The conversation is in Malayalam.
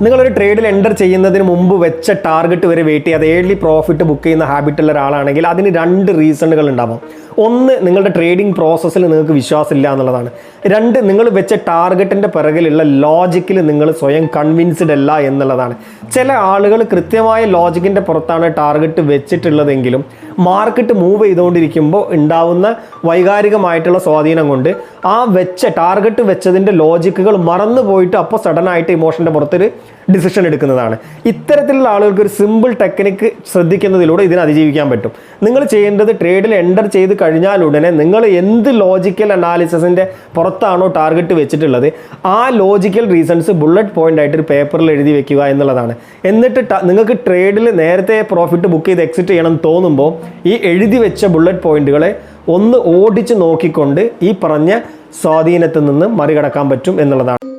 നിങ്ങളൊരു ട്രേഡിൽ എന്റർ ചെയ്യുന്നതിന് മുമ്പ് വെച്ച ടാർഗറ്റ് വരെ വെയിറ്റ് ചെയ്യാതെ ഏർലി പ്രോഫിറ്റ് ബുക്ക് ചെയ്യുന്ന ഹാബിറ്റുള്ള ഒരാളാണെങ്കിൽ അതിന് രണ്ട് റീസണുകൾ ഉണ്ടാവും. ഒന്ന് നിങ്ങളുടെ ട്രേഡിംഗ് പ്രോസസ്സിൽ നിങ്ങൾക്ക് വിശ്വാസമില്ല എന്നുള്ളതാണ്. രണ്ട് നിങ്ങൾ വെച്ച ടാർഗറ്റിന്റെ പിറകിലുള്ള ലോജിക്കിൽ നിങ്ങൾ സ്വയം കൺവിൻസ്ഡ് അല്ല എന്നുള്ളതാണ്. ചില ആളുകൾ കൃത്യമായ ലോജിക്കിന്റെ പുറത്താണ് ടാർഗറ്റ് വെച്ചിട്ടുള്ളതെങ്കിലും മാർക്കറ്റ് മൂവ് ചെയ്തുകൊണ്ടിരിക്കുമ്പോൾ ഉണ്ടാവുന്ന വൈകാരികമായിട്ടുള്ള സ്വാധീനം കൊണ്ട് ആ വെച്ച ടാർഗറ്റ് വെച്ചതിന്റെ ലോജിക്കുകൾ മറന്നു പോയിട്ട് അപ്പോൾ സഡൻ ആയിട്ട് ഇമോഷന്റെ പുറത്തൊരു ഡിസിഷൻ എടുക്കുന്നതാണ്. ഇത്തരത്തിലുള്ള ആളുകൾക്ക് ഒരു സിമ്പിൾ ടെക്നിക്ക് ശ്രദ്ധിക്കുന്നതിലൂടെ ഇതിനെ അതിജീവിക്കാൻ പറ്റും. നിങ്ങൾ ചെയ്യേണ്ടത് ട്രേഡിൽ എന്റർ ചെയ്ത് കഴിഞ്ഞാൽ ഉടനെ നിങ്ങൾ എന്ത് ലോജിക്കൽ അനാലിസിസിന്റെ പുറത്താണോ ടാർഗറ്റ് വെച്ചിട്ടുള്ളത് ആ ലോജിക്കൽ റീസൺസ് ബുള്ളറ്റ് പോയിന്റ് ആയിട്ട് ഒരു പേപ്പറിൽ എഴുതി വെക്കുക എന്നുള്ളതാണ്. എന്നിട്ട് നിങ്ങൾക്ക് ട്രേഡിൽ നേരത്തെ പ്രോഫിറ്റ് ബുക്ക് ചെയ്ത് എക്സിറ്റ് ചെയ്യണം എന്ന് തോന്നുമ്പോൾ ഈ എഴുതി വെച്ച ബുള്ളറ്റ് പോയിന്റുകളെ ഒന്ന് ഓടിച്ച് നോക്കിക്കൊണ്ട് ഈ പറഞ്ഞ സ്വാധീനത്തിൽ നിന്ന് മറികടക്കാൻ പറ്റും എന്നുള്ളതാണ്.